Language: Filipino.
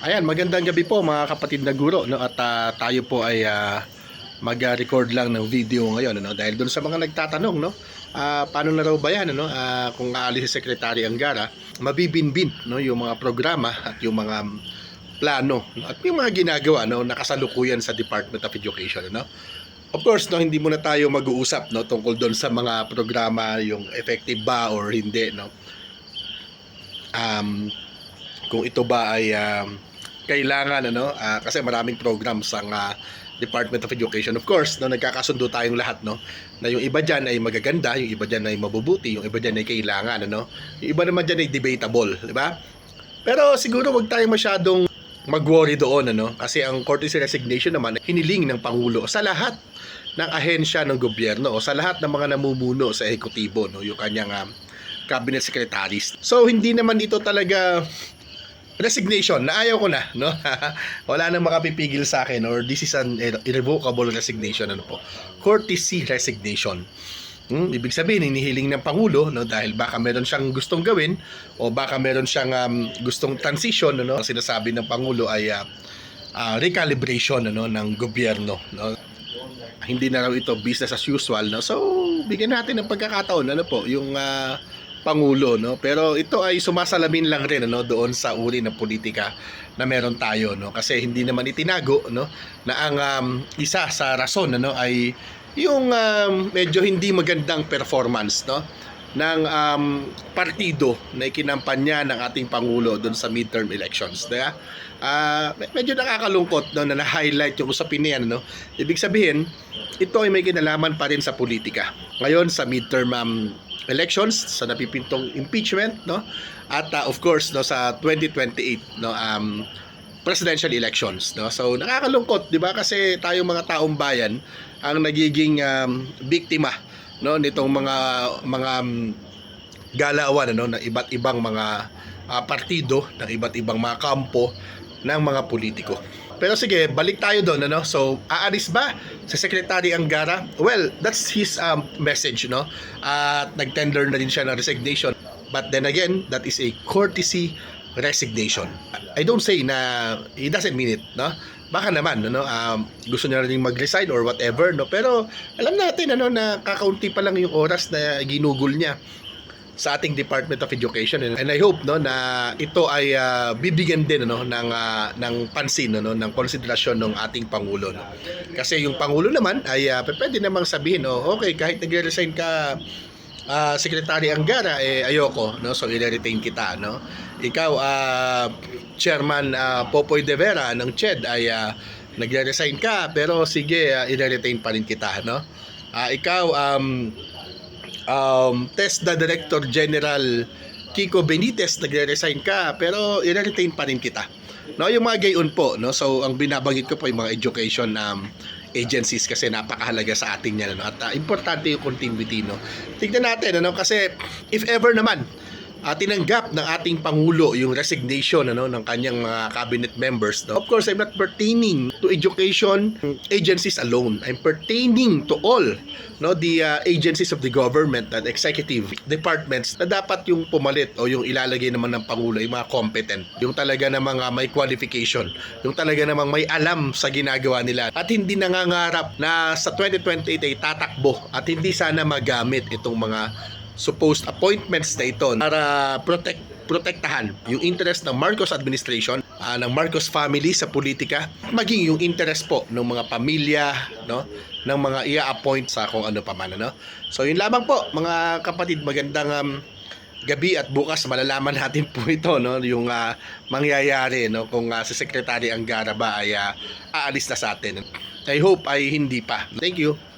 Ayan, magandang gabi po mga kapatid na guro no? At ah, tayo po ay ah, mag-record lang ng video ngayon ano? Dahil doon sa mga nagtatanong no? Ah, paano na raw ba yan ano? Ah, kung aalis si Secretary Angara mabibinbin no? Yung mga programa at yung mga plano no? at yung mga ginagawa no? Nakasalukuyan sa Department of Education no Of course, no, hindi muna tayo mag-uusap no, tungkol doon sa mga programa, yung effective ba or hindi. No? Um, kung ito ba ay um, kailangan ano ah, kasi maraming programs ang ah, Department of Education. Of course no nagkakasundo tayong lahat no na yung iba diyan ay magaganda yung iba diyan ay mabubuti yung iba diyan ay kailangan ano. Yung iba naman diyan ay debatable di ba? Pero siguro wag tayo masyadong mag-worry doon ano kasi ang courtesy resignation naman hiniling ng pangulo sa lahat ng ahensya ng gobyerno o sa lahat ng mga namumuno sa ehekutibo no yung kanyang um, cabinet secretaries. So hindi naman ito talaga resignation. Na ayaw ko na no? Wala nang makapipigil sa akin or this is an irrevocable resignation. Ano po? Courtesy resignation. Hmm, ibig sabihin hinihiling ng pangulo no? Dahil baka meron siyang gustong gawin o baka meron siyang um, gustong transition ano? Ang sinasabi ng pangulo ay ah, ah, recalibration ano? Ng gobyerno no? Hindi na raw ito business as usual no? So bigyan natin ng pagkakataon. Ano po? Yung ah, pangulo no? Pero ito ay sumasalamin lang rin ano doon sa uri ng politika na meron tayo no? Kasi hindi naman itinago no? Na ang um, isa sa rason ano ay yung um, medyo hindi magandang performance no ng um, partido na ikinampanya ng ating pangulo doon sa midterm elections diba? Med- medyo nakakalungkot no, na na-highlight yung usapin na yan no? ibig sabihin ito ay may kinalaman pa rin sa politika ngayon sa midterm um, elections sa napipintong impeachment no at uh, of course no sa 2028 no um presidential elections no so nakakalungkot di ba kasi tayong mga taong bayan ang nagiging um, biktima no nitong mga mga um, galawan ano ng iba't ibang mga ah, partido ng iba't ibang mga kampo ng mga politiko. Pero sige, balik tayo doon ano. So, aalis ba sa Secretary Angara? Well, that's his um, message no. At nag-tender na din siya ng resignation. But then again, that is a courtesy resignation. I don't say na he doesn't mean it, no? Baka naman ano, um, gusto niya rin mag-resign or whatever, no? Pero alam natin ano na kakaunti pa lang yung oras na ginugol niya sa ating Department of Education and I hope no na ito ay ah, bibigyan din ano ng ah, ng pansin no ng konsiderasyon ng ating pangulo no. Kasi yung pangulo naman ay ah, pwede namang sabihin oh okay kahit nagre-resign ka ah, Secretary Angara eh ayoko no so i-retain kita no. Ikaw ah, Chairman ah, Popoy De Vera ng CHED ay ah, nagre-resign ka pero sige uh, i-retain pa rin kita no. Ah, ikaw um um, TESDA Director General Kiko Benitez nagre-resign ka pero i-retain pa rin kita. No, yung mga gayon po, no. So ang binabagit ko po yung mga education um, agencies kasi napakahalaga sa atin yan ano? at uh, importante yung continuity no. Tingnan natin ano kasi if ever naman uh, tinanggap ng ating pangulo yung resignation ano ng kanyang mga cabinet members no. Of course, I'm not pertaining to education agencies alone. I'm pertaining to all no the uh, agencies of the government and executive departments na dapat yung pumalit o yung ilalagay naman ng pangulo yung mga competent, yung talaga namang uh, may qualification, yung talaga namang may alam sa ginagawa nila at hindi nangangarap na sa 2028 ay tatakbo at hindi sana magamit itong mga supposed appointments na ito para protect protektahan yung interest ng Marcos administration, ah, ng Marcos family sa politika, maging yung interest po ng mga pamilya, no, ng mga ia-appoint sa kung ano pa man, ano. So yun lamang po, mga kapatid, magandang um, gabi at bukas malalaman natin po ito no yung ah, mangyayari no kung ah, si Secretary Angara ba ay ah, aalis na sa atin. I hope ay hindi pa. Thank you.